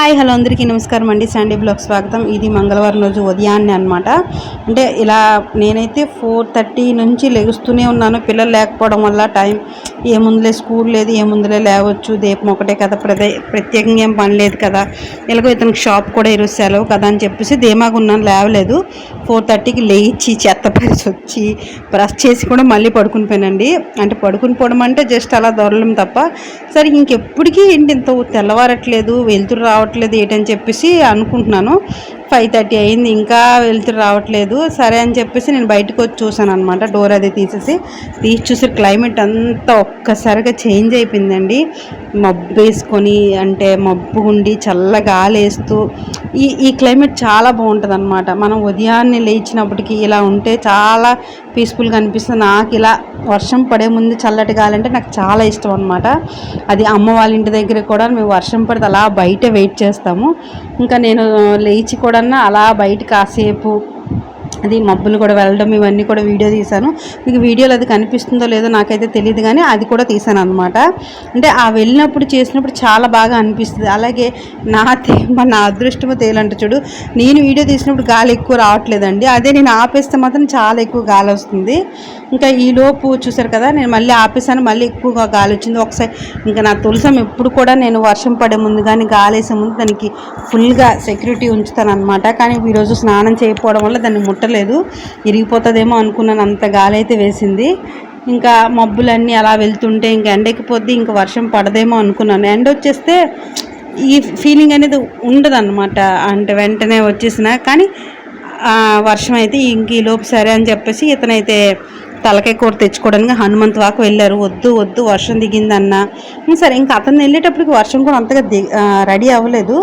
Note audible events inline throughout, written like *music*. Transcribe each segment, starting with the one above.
Hi hello అందరికీ నమస్కారం అండి. సండే బ్లాగ్ స్వాగతం. ఇది మంగళవారం రోజు ఉదయాన్నే అనమాట అంటే ఇలా నేనైతే ఫోర్ థర్టీ నుంచి లెగుస్తూనే ఉన్నాను. పిల్లలు లేకపోవడం వల్ల టైం ఏముందులే స్కూల్ లేదు ఏముందిలే లేవచ్చు. దీపం ఒకటే కదా ప్రదే ప్రత్యేకంగా ఏం పని లేదు కదా. ఇలాగో ఇతనికి షాప్ కూడా ఈరోజు సెలవు కదా అని చెప్పేసి ధీమాగా ఉన్నాను లేవలేదు. ఫోర్ థర్టీకి లేచి చెత్త పరిచి వచ్చి బ్రష్ చేసి కూడా మళ్ళీ పడుకుని పోయానండి. అంటే పడుకుని పోవడం అంటే జస్ట్ అలా దొరలం తప్ప సరే ఇంకెప్పటికీ ఏంటి ఇంత తెల్లవారట్లేదు వెళ్తురు రావట్లేదు ఏంటని చెప్పేసి అనుకుంటున్నాను. ఫైవ్ థర్టీ అయింది ఇంకా వెళ్తురు రావట్లేదు. సరే అని చెప్పేసి నేను బయటకు వచ్చి చూసాను అనమాట డోర్ అది తీసేసి తీసి చూసి క్లైమేట్ అంతా ఒక్కసారిగా చేంజ్ అయిపోయిందండి. మబ్బు వేసుకొని అంటే మబ్బు ఉండి చల్ల గాలి వేస్తూ ఈ ఈ క్లైమేట్ చాలా బాగుంటుంది అనమాట మనం ఉదయాన్నే లేచినప్పటికీ ఇలా ఉంటే చాలా పీస్ఫుల్గా అనిపిస్తుంది. నాకు ఇలా వర్షం పడే ముందు చల్లటి కాలంటే నాకు చాలా ఇష్టం అనమాట అది అమ్మ వాళ్ళ ఇంటి దగ్గర కూడా మేము వర్షం పడితే అలా బయట వెయిట్ చేస్తాము. ఇంకా నేను లేచి కూడా అలా బయట కాసేపు అది మబ్బులు కూడా వెళ్ళడం ఇవన్నీ కూడా వీడియో తీశాను. మీకు వీడియోలో అది కనిపిస్తుందో లేదో నాకైతే తెలియదు కానీ అది కూడా తీశాను అనమాట అంటే ఆ వెళ్ళినప్పుడు చేసినప్పుడు చాలా బాగా అనిపిస్తుంది. అలాగే నా తేమ నా అదృష్టమో తేలంట చూడు నేను వీడియో తీసినప్పుడు గాలి ఎక్కువ రావట్లేదండి. అదే నేను ఆపేస్తే మాత్రం చాలా ఎక్కువ గాలి వస్తుంది. ఇంకా ఈ లోపు చూసారు కదా నేను మళ్ళీ ఆపేసాను మళ్ళీ ఎక్కువగా గాలి వచ్చింది. ఒకసారి ఇంకా నా తులసం ఎప్పుడు కూడా నేను వర్షం పడే ముందు కానీ గాలి వేసే ముందు దానికి ఫుల్గా సెక్యూరిటీ ఉంచుతాను అనమాట కానీ ఈరోజు స్నానం చేయకపోవడం వల్ల దాన్ని ముట్ట కుదరలేదు. ఇరిగిపోతుందేమో అనుకున్నాను. అంత గాలి అయితే వేసింది. ఇంకా మబ్బులన్నీ అలా వెళ్తుంటే ఇంకా ఎండెక్కిపోద్ది ఇంకా వర్షం పడదేమో అనుకున్నాను. ఎండ వచ్చేస్తే ఈ ఫీలింగ్ అనేది ఉండదన్నమాట. అంటే వెంటనే వచ్చేసిన కానీ వర్షం అయితే ఇంక ఈలోపు సరే అని చెప్పేసి ఇతనైతే తలకాయ కూర తెచ్చుకోవడానికి హనుమంత్ వాకు వెళ్ళారు. వద్దు వద్దు వర్షం దిగిందన్న. సరే ఇంకా అతను వెళ్ళేటప్పటికి వర్షం కూడా అంతగా ది రెడీ అవ్వలేదు.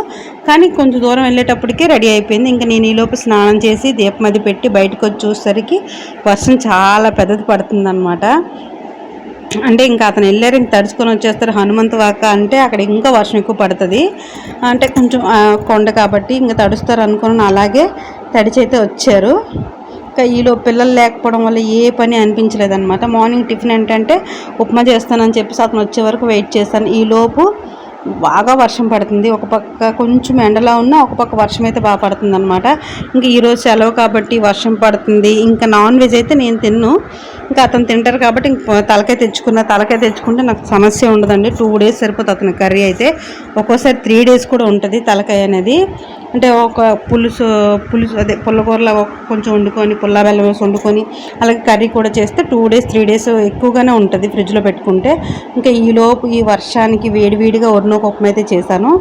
కానీ కొంచెం దూరం వెళ్ళేటప్పటికే రెడీ అయిపోయింది. ఇంకా నేను ఈలోపు స్నానం చేసి దీపం అది పెట్టి బయటకు వచ్చి చూసేసరికి వర్షం చాలా పెద్దది పడుతుందన్నమాట. అంటే ఇంకా అతను వెళ్ళారు ఇంక తడుచుకొని వచ్చేస్తారు. హనుమంత్ వాక అంటే అక్కడ ఇంకా వర్షం ఎక్కువ పడుతుంది. అంటే కొంచెం కొండ కాబట్టి ఇంకా తడుస్తారు అనుకుని అలాగే తడిచైతే వచ్చారు. ఇంకా ఈలో పిల్లలు లేకపోవడం వల్ల ఏ పని అనిపించలేదన్నమాట. మార్నింగ్ టిఫిన్ ఏంటంటే ఉప్మా చేస్తానని చెప్పేసి అతను వచ్చే వరకు వెయిట్ చేస్తాను. ఈలోపు బాగా వర్షం పడుతుంది. ఒక పక్క కొంచెం ఎండలా ఉన్నా ఒక పక్క వర్షం అయితే బాగా పడుతుంది అనమాట ఇంకా ఈరోజు సెలవు కాబట్టి వర్షం పడుతుంది. ఇంకా నాన్ వెజ్ అయితే నేను తిన్ను. ఇంకా అతను తింటారు కాబట్టి ఇంక తలకాయ తెచ్చుకున్న తలకాయ తెచ్చుకుంటే నాకు సమస్య ఉండదండి. టూ డేస్ సరిపోతుంది అతని కర్రీ అయితే. ఒక్కోసారి త్రీ డేస్ కూడా ఉంటుంది తలకాయ అనేది. అంటే ఒక పులుసు పులుసు అదే పుల్లకూరలో కొంచెం వండుకొని పుల్ల బెల్లం వేసి వండుకొని అలాగే కర్రీ కూడా చేస్తే టూ డేస్ త్రీ డేస్ ఎక్కువగానే ఉంటుంది ఫ్రిడ్జ్లో పెట్టుకుంటే. ఇంకా ఈలోపు ఈ వర్షానికి వేడివేడిగా ఒక ఉప్మా అయితే చేశాను.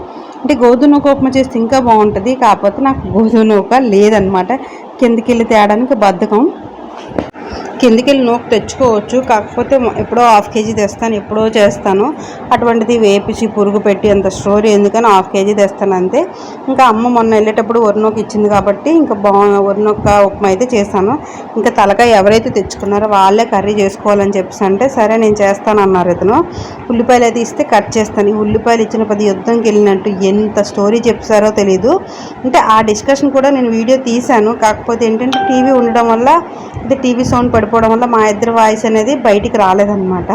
అంటే గోధుమ ఉప్మా చేస్తే ఇంకా బాగుంటుంది కాకపోతే నాకు గోధుమ నూక లేదనమాట కిందకి వెళ్ళి తేయడానికి బద్ధకం. కిందికి వెళ్ళి నూక తెచ్చుకోవచ్చు. కాకపోతే ఎప్పుడో హాఫ్ కేజీ తెస్తాను ఎప్పుడో చేస్తాను. అటువంటిది వేపించి పురుగు పెట్టి అంత స్టోరీ ఎందుకని హాఫ్ కేజీ తెస్తాను అంతే. ఇంకా అమ్మ మొన్న వెళ్ళేటప్పుడు వరినొక ఇచ్చింది కాబట్టి ఇంకా బా ఒరినొక్క ఉప్మా అయితే చేశాను. ఇంకా తలకాయ ఎవరైతే తెచ్చుకున్నారో వాళ్ళే కర్రీ చేసుకోవాలని చెప్పేసి అంటే సరే నేను చేస్తాను అన్నారు ఇతను. ఉల్లిపాయలు అయితే ఇస్తే కట్ చేస్తాను. ఈ ఉల్లిపాయలు ఇచ్చిన పది యుద్ధంకి వెళ్ళినట్టు ఎంత స్టోరీ చెప్తారో తెలీదు. అంటే ఆ డిస్కషన్ కూడా నేను వీడియో తీశాను. కాకపోతే ఏంటంటే టీవీ ఉండడం వల్ల అంటే టీవీ సౌండ్ పడిపోవడం వల్ల మా ఇద్దరు వాయిస్ అనేది బయటికి రాలేదన్నమాట.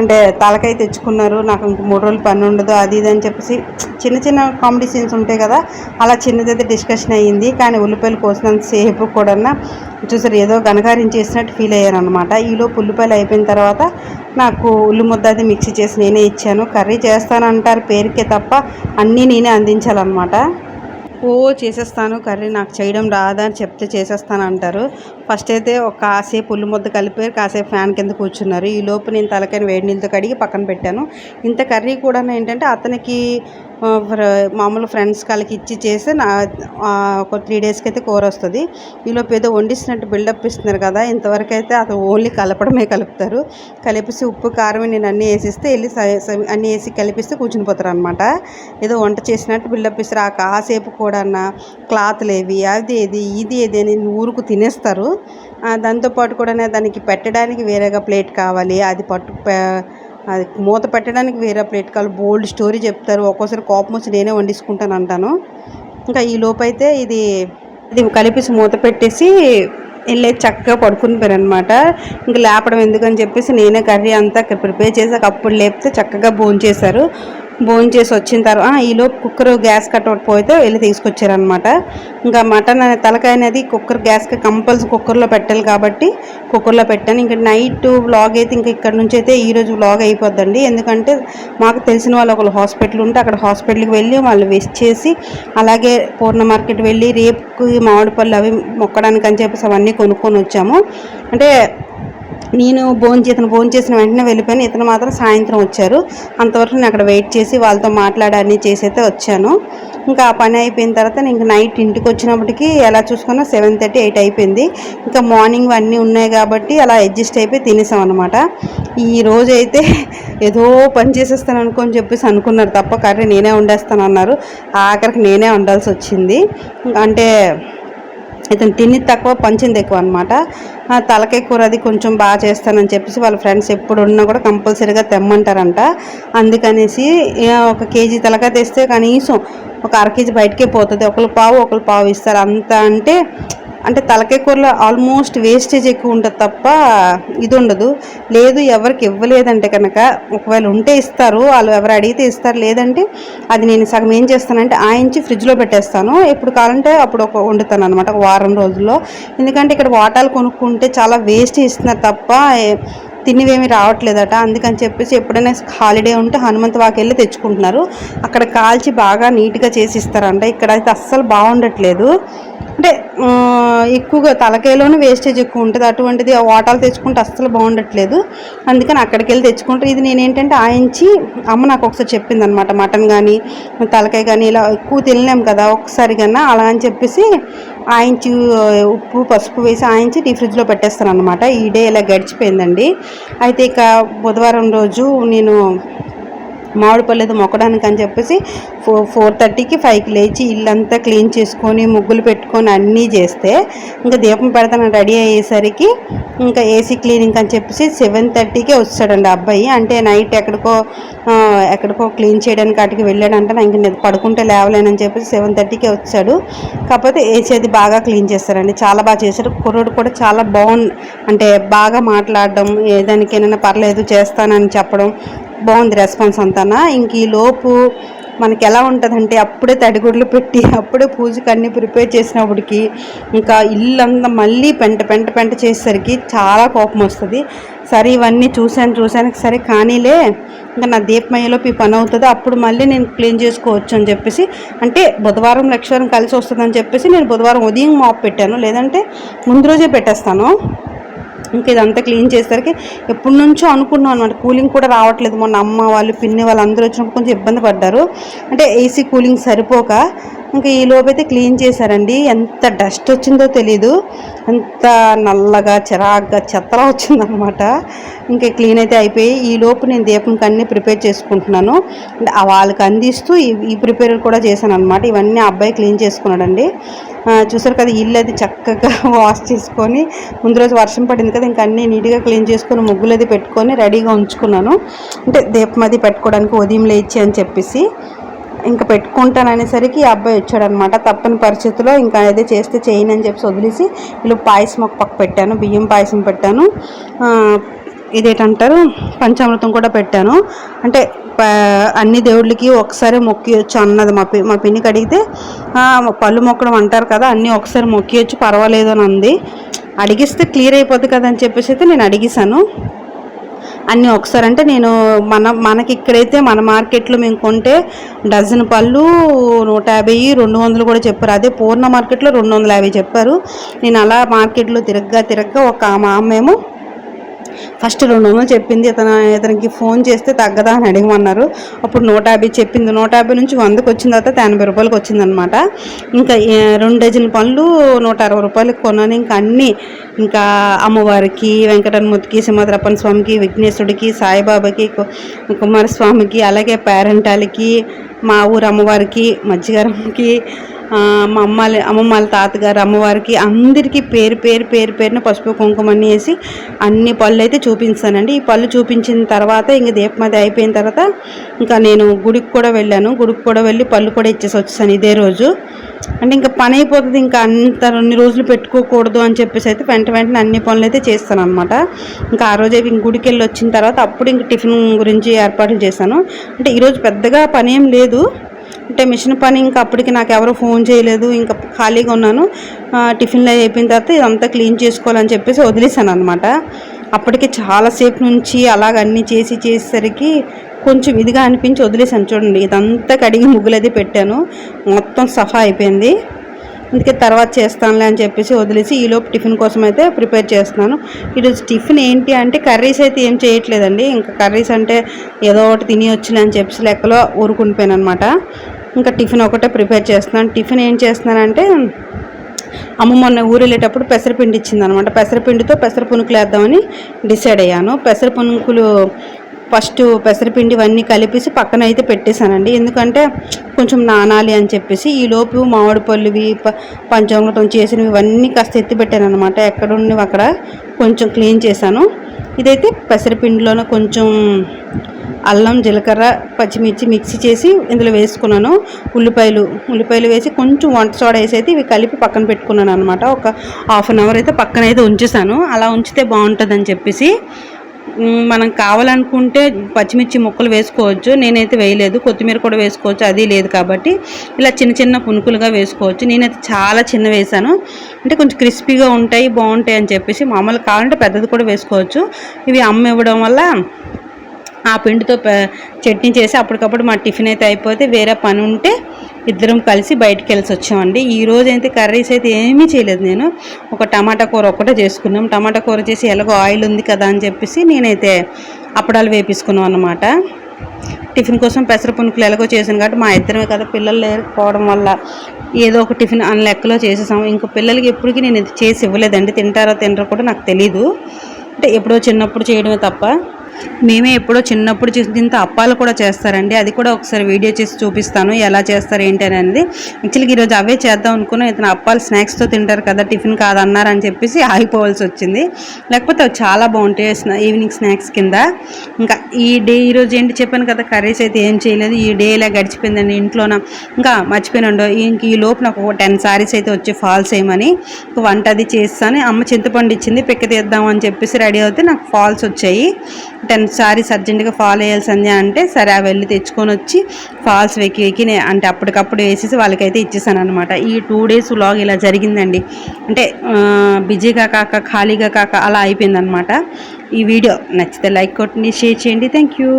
అంటే తలకాయ తెచ్చుకున్నారు నాకు ఇంక మూడు రోజులు పని ఉండదు అది ఇది అని చెప్పేసి చిన్న చిన్న కామెడీ సీన్స్ ఉంటాయి కదా అలా చిన్నదైతే డిస్కషన్ అయ్యింది. కానీ ఉల్లిపాయలు కోసినంత సేపు కూడా చూసారు ఏదో గనకారం చేసినట్టు ఫీల్ అయ్యాను అనమాట ఈలోపు ఉల్లిపాయలు అయిపోయిన తర్వాత నాకు ఉల్లి ముద్ద అది మిక్సీ చేసి నేనే ఇచ్చాను. కర్రీ చేస్తానంటారు పేరుకే తప్ప అన్నీ నేనే అందించాలన్నమాట. ఓ చేసేస్తాను కర్రీ నాకు చేయడం రాదా అని చెప్తే చేసేస్తాను అంటారు ఫస్ట్ అయితే ఒక కాసేపు ఉల్లి ముద్ద కలిపి కాసేపు ఫ్యాన్ కింద కూర్చున్నారు. ఈ లోపు నేను తలకాయని వేడి నీళ్ళతో కడిగి పక్కన పెట్టాను. ఇంత కర్రీ కూడా ఏంటంటే అతనికి మామూలు ఫ్రెండ్స్ వాళ్ళకి ఇచ్చి చేస్తే నా ఒక త్రీ డేస్కి అయితే కూర వస్తుంది. ఈలోపు ఏదో వండిస్తున్నట్టు బిల్డప్ ఇస్తున్నారు కదా ఇంతవరకు అయితే అతను ఓన్లీ కలపడమే కలుపుతారు. కలిపేసి ఉప్పు కారం నేను అన్నీ వేసిస్తే వెళ్ళి అన్నీ వేసి కలిపిస్తే కూర్చుని పోతారు అనమాట ఏదో వంట చేసినట్టు బిల్డప్ ఇస్తారు. ఆ కాసేపు కూడా క్లాత్లు ఏవి అది ఏది ఇది ఏది అని ఊరుకు తినేస్తారు. దాంతోపాటు కూడా దానికి పెట్టడానికి వేరేగా ప్లేట్ కావాలి. అది పట్టు అది మూత పెట్టడానికి వేరే ప్లేట్ కావాలి. బోల్డ్ స్టోరీ చెప్తారు. ఒక్కోసారి కోపం వచ్చి నేనే వండించుకుంటాను అంటాను. ఇంకా ఈ లోపైతే ఇది ఇది కలిపేసి మూత పెట్టేసి వెళ్ళి చక్కగా పడుకునిపోయారు అనమాట ఇంకా లేపడం ఎందుకని చెప్పేసి నేనే కర్రీ అంతా ప్రిపేర్ చేసాక అప్పుడు లేపితే చక్కగా భోజనం భోంచేసి భోజనం చేసి వచ్చిన తర్వాత ఈలోపు కుక్కర్ గ్యాస్ కట్అవుట్ పోతే వెళ్ళి తీసుకొచ్చారనమాట ఇంకా మటన్ అనే తలకాయ అనేది కుక్కర్ గ్యాస్కి కంపల్సరీ కుక్కర్లో పెట్టాలి కాబట్టి కుక్కర్లో పెట్టాను. ఇంకా నైట్ వ్లాగ్ అయితే ఇంకా ఇక్కడ నుంచి అయితే ఈరోజు వ్లాగ్ అయిపోద్దండి. ఎందుకంటే మాకు తెలిసిన వాళ్ళు ఒకళ్ళు హాస్పిటల్ ఉంటే అక్కడ హాస్పిటల్కి వెళ్ళి వాళ్ళు వెస్ట్ చేసి అలాగే పూర్ణ మార్కెట్ వెళ్ళి రేపుకి మామిడి పళ్ళు అవి మొక్కడానికి అని చెప్పేసి అవన్నీ కొనుక్కొని వచ్చాము. అంటే నేను భోజనం ఇతను భోజనం చేసిన వెంటనే వెళ్ళిపోయాను. ఇతను మాత్రం సాయంత్రం వచ్చారు. అంతవరకు నేను అక్కడ వెయిట్ చేసి వాళ్ళతో మాట్లాడాలని చేసి అయితే వచ్చాను. ఇంకా ఆ పని అయిపోయిన తర్వాత నేను నైట్ ఇంటికి వచ్చినప్పటికీ ఎలా చూసుకున్నా సెవెన్ థర్టీ ఎయిట్ అయిపోయింది. ఇంకా మార్నింగ్ అన్నీ ఉన్నాయి కాబట్టి అలా అడ్జస్ట్ అయిపోయి తినేసాం అనమాట ఈ రోజు అయితే ఏదో పని చేసేస్తాను అనుకొని చెప్పేసి అనుకున్నారు తప్ప కర్రీ నేనే వండేస్తాను అన్నారు. ఆఖరికి నేనే వండాల్సి వచ్చింది. అంటే ఇతను తిని తక్కువ పంచింది ఎక్కువ అనమాట తలకాయ కూర అది కొంచెం బాగా చేస్తానని చెప్పేసి వాళ్ళ ఫ్రెండ్స్ ఎప్పుడు ఉన్నా కూడా కంపల్సరీగా తెమ్మంటారంట. అందుకనేసి ఒక కేజీ తలకాయ తెస్తే కనీసం ఒక అర కేజీ బయటకే పోతుంది. ఒకరు పావు ఒకరు పావు ఇస్తారు. అంత అంటే అంటే తలకాయ కూరలో ఆల్మోస్ట్ వేస్టేజ్ ఎక్కువ ఉంటుంది తప్ప ఇది ఉండదు లేదు ఎవరికి ఇవ్వలేదంటే కనుక ఒకవేళ ఉంటే ఇస్తారు. వాళ్ళు ఎవరు అడిగితే ఇస్తారు. లేదంటే అది నేను సగం ఏం చేస్తానంటే ఆయించి ఫ్రిడ్జ్లో పెట్టేస్తాను. ఎప్పుడు కావాలంటే అప్పుడు ఒక వండుతాను అనమాట ఒక వారం రోజుల్లో. ఎందుకంటే ఇక్కడ వాటాలు కొనుక్కుంటే చాలా వేస్ట్ ఇస్తున్నారు తప్ప తినివేమి రావట్లేదట. అందుకని చెప్పేసి ఎప్పుడైనా హాలిడే ఉంటే హనుమంత్ వాకి వెళ్ళి తెచ్చుకుంటున్నారు. అక్కడ కాల్చి బాగా నీట్గా చేసి ఇస్తారంట. ఇక్కడ అయితే అస్సలు బాగుండట్లేదు. అంటే ఎక్కువగా తలకాయలోనే వేస్టేజ్ ఎక్కువ ఉంటుంది. అటువంటిది వాటాలు తెచ్చుకుంటే అస్సలు బాగుండట్లేదు. అందుకని అక్కడికి వెళ్ళి తెచ్చుకుంటారు. ఇది నేనేంటంటే ఆయించి అమ్మ నాకు ఒకసారి చెప్పింది అనమాట మటన్ కానీ తలకాయ కానీ ఇలా ఎక్కువ తినలేం కదా ఒకసారి కన్నా అలా అని చెప్పేసి ఆయించి ఉప్పు పసుపు వేసి ఆయించి టీ ఫ్రిడ్జ్లో పెట్టేస్తాను అనమాట ఈ డే ఇలా గడిచిపోయిందండి. అయితే ఇక బుధవారం రోజు నేను మామిడి పళ్ళు మొక్కడానికి అని చెప్పేసి ఫోర్ ఫోర్ థర్టీకి ఫైవ్కి లేచి ఇల్లంతా క్లీన్ చేసుకొని ముగ్గులు పెట్టుకొని అన్నీ చేస్తే ఇంకా దీపం పెడతాను రెడీ అయ్యేసరికి ఇంకా ఏసీ క్లీనింగ్ అని చెప్పేసి సెవెన్ థర్టీకే వచ్చాడండి అబ్బాయి. అంటే నైట్ ఎక్కడికో ఎక్కడికో క్లీన్ చేయడానికి అటుకి వెళ్ళాడంటే నాకు ఇంక పడుకుంటే లేవలేనని చెప్పేసి సెవెన్ థర్టీకే వచ్చాడు. కాకపోతే ఏసీ అది బాగా క్లీన్ చేస్తారండి. చాలా బాగా చేశారు. కుర్రోడు కూడా చాలా బాగుంది అంటే బాగా మాట్లాడడం ఏదానికైనా పర్లేదు చేస్తానని చెప్పడం బాగుంది రెస్పాన్స్ అంతానా? ఇంక ఈ లోపు మనకి ఎలా ఉంటుందంటే అప్పుడే తడిగుడ్లు పెట్టి అప్పుడే పూజకి అన్నీ ప్రిపేర్ చేసినప్పటికి ఇంకా ఇల్లంతా మళ్ళీ పెంట పెంట పెంట చేసేసరికి చాలా కోపం వస్తుంది. సరే ఇవన్నీ చూశాను చూశాను సరే కానీలే ఇంకా నా దీపమయ్యలోపు ఈ పని అవుతుంది అప్పుడు మళ్ళీ నేను క్లీన్ చేసుకోవచ్చు అని చెప్పేసి అంటే బుధవారం లక్షవారం కలిసి వస్తుందని చెప్పేసి నేను బుధవారం ఉదయం మాప్ పెట్టాను. లేదంటే ముందు రోజే పెట్టేస్తాను. ఇంకా ఇదంతా క్లీన్ చేసేసరికి ఎప్పటి నుంచో అనుకున్నాం అనమాట కూలింగ్ కూడా రావట్లేదు. మొన్న అమ్మ వాళ్ళు పిన్ని వాళ్ళు అందరూ వచ్చినప్పుడు కొంచెం ఇబ్బంది పడ్డారు. అంటే ఏసీ కూలింగ్ సరిపోక ఇంకా ఈ లోపైతే క్లీన్ చేశారండి. ఎంత డస్ట్ వచ్చిందో తెలీదు. ఎంత నల్లగా చిరాగ్గా చెత్తలా వచ్చిందనమాట ఇంకా క్లీన్ అయితే అయిపోయి ఈ లోపు నేను దీపంకి కన్నీ ప్రిపేర్ చేసుకుంటున్నాను. వాళ్ళకి అందిస్తూ ఈ ప్రిపేర్ కూడా చేశాను అనమాట ఇవన్నీ అబ్బాయి క్లీన్ చేసుకున్నాడండి. చూసారు కదా ఇల్లు అది చక్కగా *laughs* వాష్ చేసుకొని ముందు రోజు వర్షం పడింది కదా ఇంకా అన్నీ నీట్గా క్లీన్ చేసుకొని ముగ్గులు అది పెట్టుకొని రెడీగా ఉంచుకున్నాను. అంటే దీపం అది పెట్టుకోవడానికి ఉదయం లేచి అని చెప్పేసి ఇంకా పెట్టుకుంటాను అనేసరికి ఈ అబ్బాయి వచ్చాడనమాట. తప్పని పరిస్థితిలో ఇంకా అదే చేస్తే చేయను అని చెప్పి వదిలేసి వీళ్ళు పాయసం ఒక పక్క పెట్టాను బియ్యం పాయసం పెట్టాను. ఇదేటంటారు? పంచామృతం కూడా పెట్టాను. అంటే అన్ని దేవుళ్ళకి ఒకసారి మొక్కియొచ్చు అన్నది మా పి మా పిన్నికి అడిగితే పళ్ళు మొక్కడం అంటారు కదా అన్నీ ఒకసారి మొక్కియొచ్చు పర్వాలేదు అని అంది. అడిగిస్తే క్లియర్ అయిపోద్ది కదా అని చెప్పేసి అయితే నేను అడిగేశాను. అన్నీ ఒకసారి అంటే నేను మన మనకి ఇక్కడైతే మన మార్కెట్లో మేము కొంటే డజన్ పళ్ళు నూట యాభై రెండు వందలు కూడా చెప్పారు. అదే పూర్ణ మార్కెట్లో రెండు వందల యాభై చెప్పారు. నేను అలా మార్కెట్లో తిరగ్గా తిరగ్గా ఒక మా అమ్మేమో ఫస్ట్ రెండు వందలు చెప్పింది ఇతను ఇతనికి ఫోన్ చేస్తే తగ్గదా అని అడిగమన్నారు. అప్పుడు నూట యాభై చెప్పింది. నూట యాభై నుంచి వందకు వచ్చిన తర్వాత ఎనభై రూపాయలకి వచ్చిందనమాట ఇంకా రెండు డజన్ పనులు నూట అరవై రూపాయలకి కొన్నాను. ఇంకా అన్నీ ఇంకా అమ్మవారికి వెంకటరమూర్తికి సింహద్రప్పన్ స్వామికి విఘ్నేశ్వరుడికి సాయిబాబాకి కుమారస్వామికి అలాగే పేరెంటాలకి మా ఊరు అమ్మవారికి మజ్జిగారమ్మకి మా అమ్మ అమ్మమ్మ వాళ్ళ తాతగారు అమ్మవారికి అందరికీ పేరు పేరు పేరు పేరున పసుపు కుంకుమ అన్నీ వేసి అన్ని పళ్ళు అయితే చూపించానండి. ఈ పళ్ళు చూపించిన తర్వాత ఇంక దీపమది అయిపోయిన తర్వాత ఇంకా నేను గుడికి కూడా వెళ్ళాను. గుడికి కూడా వెళ్ళి పళ్ళు కూడా ఇచ్చేసి వచ్చేసాను ఇదే రోజు. అంటే ఇంకా పని అయిపోతుంది ఇంకా అంత రెండు రోజులు పెట్టుకోకూడదు అని చెప్పేసి అయితే వెంట వెంటనే అన్ని పనులు అయితే చేస్తాను అనమాట ఇంకా ఆ రోజు ఇంక గుడికి వెళ్ళి వచ్చిన తర్వాత అప్పుడు ఇంక టిఫిన్ గురించి ఏర్పాట్లు చేశాను. అంటే ఈరోజు పెద్దగా పని ఏం లేదు. అంటే మిషన్ పని ఇంకా అప్పటికి నాకు ఎవరు ఫోన్ చేయలేదు ఇంకా ఖాళీగా ఉన్నాను. టిఫిన్లు అయిపోయిన తర్వాత ఇదంతా క్లీన్ చేసుకోవాలని చెప్పేసి వదిలేసాను అనమాట అప్పటికి చాలాసేపు నుంచి అలాగ అన్నీ చేసి చేసేసరికి కొంచెం ఇదిగా అనిపించి వదిలేసాను చూడండి. ఇదంతా కడిగి ముగ్గులది పెట్టాను. మొత్తం సఫా అయిపోయింది. అందుకే తర్వాత చేస్తానులే అని చెప్పేసి వదిలేసి ఈలోపు టిఫిన్ కోసం అయితే ప్రిపేర్ చేస్తున్నాను. ఈరోజు టిఫిన్ ఏంటి అంటే కర్రీస్ అయితే ఏం చేయట్లేదండి. ఇంకా కర్రీస్ అంటే ఏదో ఒకటి తిని వచ్చిలే అని చెప్పేసి లెక్కలో ఊరుకుండిపోయాను అనమాట ఇంకా టిఫిన్ ఒకటే ప్రిపేర్ చేస్తున్నాను. టిఫిన్ ఏం చేస్తున్నానంటే అమ్మ మొన్న ఊరు వెళ్ళేటప్పుడు పెసరపిండి ఇచ్చింది అనమాట పెసరపిండితో పెసర పునుకులు వేద్దామని డిసైడ్ అయ్యాను. పెసర పునుకులు ఫస్ట్ పెసరపిండి ఇవన్నీ కలిపేసి పక్కన అయితే పెట్టేశానండి. ఎందుకంటే కొంచెం నానాలి అని చెప్పేసి ఈ లోపు మామిడి పళ్ళువి ప- పంచామృతం చేసినవి ఇవన్నీ కాస్త ఎత్తి పెట్టాను అనమాట ఎక్కడున్నవి అక్కడ కొంచెం క్లీన్ చేశాను. ఇదైతే పెసరపిండిలోనే కొంచెం అల్లం జీలకర్ర పచ్చిమిర్చి మిక్సీ చేసి ఇందులో వేసుకున్నాను. ఉల్లిపాయలు ఉల్లిపాయలు వేసి కొంచెం వంట సోడా వేసి అయితే ఇవి కలిపి పక్కన పెట్టుకున్నాను అనమాట ఒక హాఫ్ అన్ అవర్ అయితే పక్కన అయితే ఉంచేసాను అలా ఉంచితే బాగుంటుందని చెప్పేసి మనం కావాలనుకుంటే పచ్చిమిర్చి ముక్కలు వేసుకోవచ్చు. నేనైతే వేయలేదు. కొత్తిమీర కూడా వేసుకోవచ్చు. అది లేదు కాబట్టి ఇలా చిన్న చిన్న పునుకులుగా వేసుకోవచ్చు. నేనైతే చాలా చిన్న వేసాను అంటే కొంచెం క్రిస్పీగా ఉంటాయి బాగుంటాయి అని చెప్పేసి మామూలు కావాలంటే పెద్దది కూడా వేసుకోవచ్చు. ఇవి అమ్మ ఇవ్వడం వల్ల ఆ పిండితో చట్నీ చేసి అప్పటికప్పుడు మా టిఫిన్ అయితే అయిపోతే వేరే పని ఉంటే ఇద్దరం కలిసి బయటికి వెళ్ళి వచ్చామండి. ఈ రోజు అయితే కర్రీస్ అయితే ఏమీ చేయలేదు నేను. ఒక టమాటా కూర ఒక్కటే చేసుకున్నాం. టమాటా కూర చేసి ఎలాగో ఆయిల్ ఉంది కదా అని చెప్పేసి నేనైతే అప్పడాలు వేపించుకున్నాం అన్నమాట. టిఫిన్ కోసం పెసర పునుకులు ఎలాగో చేసాను కాబట్టి మా ఇద్దరమే కదా పిల్లలు లేకపోవడం వల్ల ఏదో ఒక టిఫిన్ అన్న లెక్కలో చేసేసాం. ఇంకా పిల్లలకి ఎప్పటికీ నేను ఇది చేసి ఇవ్వలేదండి. తింటారో తినరో కూడా నాకు తెలీదు. అంటే ఎప్పుడో చిన్నప్పుడు చేయడమే తప్ప. మేమే ఎప్పుడో చిన్నప్పుడు చేసి దీంతో అప్పాలు కూడా చేస్తారండి. అది కూడా ఒకసారి వీడియో చేసి చూపిస్తాను ఎలా చేస్తారు ఏంటి అని అనేది. యాక్చువల్గా ఈరోజు అవే చేద్దాం అనుకున్నాం. ఇతను అప్పాలు స్నాక్స్తో తింటారు కదా టిఫిన్ కాదన్నారని చెప్పేసి ఆగిపోవాల్సి వచ్చింది. లేకపోతే అవి చాలా బాగుంటాయి స్నా- ఈవినింగ్ స్నాక్స్ కింద. ఇంకా ఈ డే ఈరోజు ఏంటి చెప్పాను కదా కర్రీస్ అయితే ఏం చేయలేదు. ఈ డే ఇలా గడిచిపోయిందండి ఇంట్లోన. ఇంకా మర్చిపోయినండో ఇంక ఈ లోపు నాకు ఒక టెన్ సారీస్ అయితే వచ్చి ఫాల్స్ వేయమని వంట అది చేస్తాను. అమ్మ చింతపండు ఇచ్చింది పిక్క తీద్దాం అని చెప్పేసి రెడీ అవుతే నాకు ఫాల్స్ వచ్చాయి. టెన్ సారీస్ అర్జెంటుగా ఫాల్ వేయాల్సింది అంటే సరే ఆ వెళ్ళి తెచ్చుకొని వచ్చి ఫాల్స్ వెక్కి వెక్కి అంటే అప్పటికప్పుడు వేసేసి వాళ్ళకైతే ఇచ్చేసాను అనమాట ఈ టూ డేస్ వ్లాగ్ ఇలా జరిగిందండి. అంటే బిజీగా కాక ఖాళీగా కాక అలా అయిపోయిందనమాట ఈ వీడియో నచ్చితే లైక్ కొట్టండి షేర్ చేయండి. Thank you.